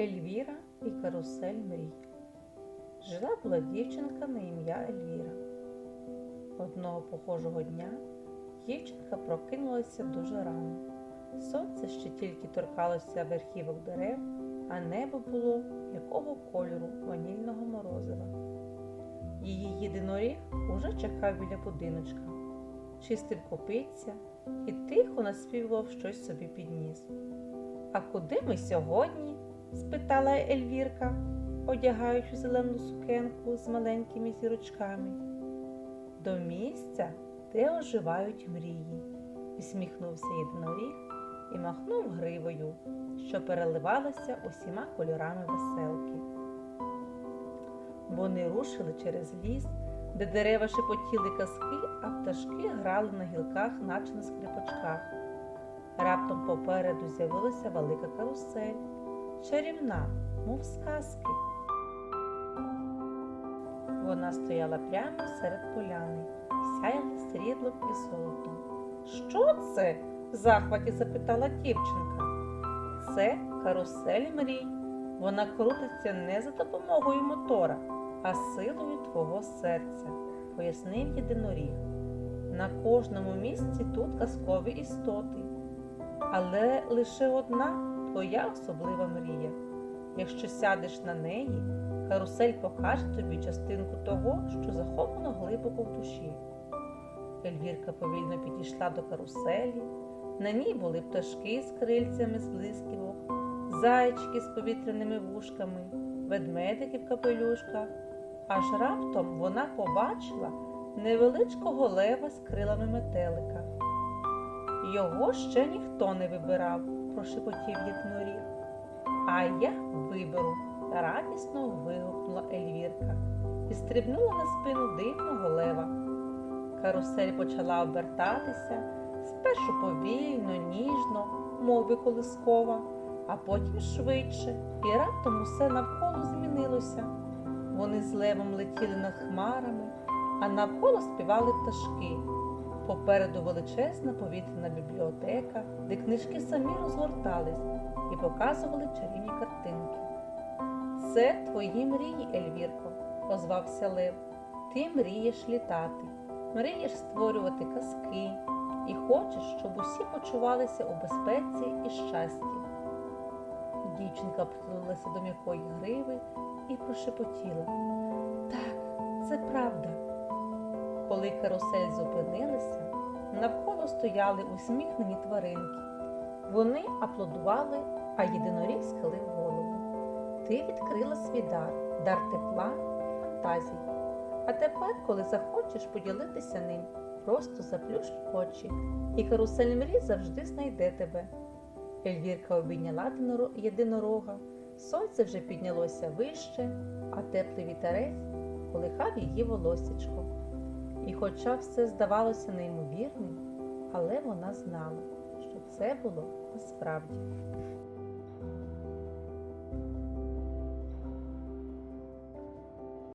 Ельвіра і карусель мрій. Жила була дівчинка на ім'я Ельвіра. Одного похожого дня дівчинка прокинулася дуже рано. Сонце ще тільки торкалося верхівок дерев, а небо було якого кольору ванільного морозива. Її єдиноріг уже чекав біля будиночка, чистив копиця і тихо наспівував щось собі під ніс. А куди ми сьогодні? Спитала Ельвірка, одягаючи зелену сукенку з маленькими зірочками. До місця, де оживають мрії, усміхнувся єдиноріг і махнув гривою, що переливалася усіма кольорами веселки. Вони рушили через ліс, де дерева шепотіли казки, а пташки грали на гілках, наче на скрипочках. Раптом попереду з'явилася велика карусель, чарівна, мов сказки. Вона стояла прямо серед поляни сяяла сріблом і золотом. Що це? в захваті запитала дівчинка. Це карусель мрій. Вона крутиться не за допомогою мотора, а силою твого серця, пояснив єдиноріг. На кожному місці тут казкові істоти, але лише одна твоя особлива мрія. Якщо сядеш на неї, карусель покаже тобі частинку того, що заховано глибоко в душі. Ельвірка повільно підійшла до каруселі. На ній були пташки з крильцями з блисківок, зайчики з повітряними вушками, ведмедики в капелюшках. Аж раптом вона побачила невеличкого лева з крилами метелика. Його ще ніхто не вибирав, прошепотів єдиноріг. А я виберу, радісно вигукнула Ельвірка і стрибнула на спину дивного лева. Карусель почала обертатися, спершу повільно, ніжно, мов би колискова, а потім швидше, і раптом усе навколо змінилося. Вони з левом летіли над хмарами, а навколо співали пташки. Попереду величезна повітряна бібліотека, де книжки самі розгортались і показували чарівні картинки. Це твої мрії, Ельвірко, озвався Лев. Ти мрієш літати, мрієш створювати казки і хочеш, щоб усі почувалися у безпеці і щасті. Дівчинка притулилася до м'якої гриви і прошепотіла. Так, це правда. Коли карусель зупинилася, навколо стояли усміхнені тваринки. Вони аплодували, а єдиноріг схилив голову. Ти відкрила свій дар, дар тепла і фантазії. А тепер, коли захочеш поділитися ним, просто заплющ очі, і карусель мрій завжди знайде тебе. Ельвірка обійняла єдинорога, сонце вже піднялося вище, а теплий вітерець колихав її волосічко. І хоча все здавалося неймовірним, але вона знала, що це було насправді.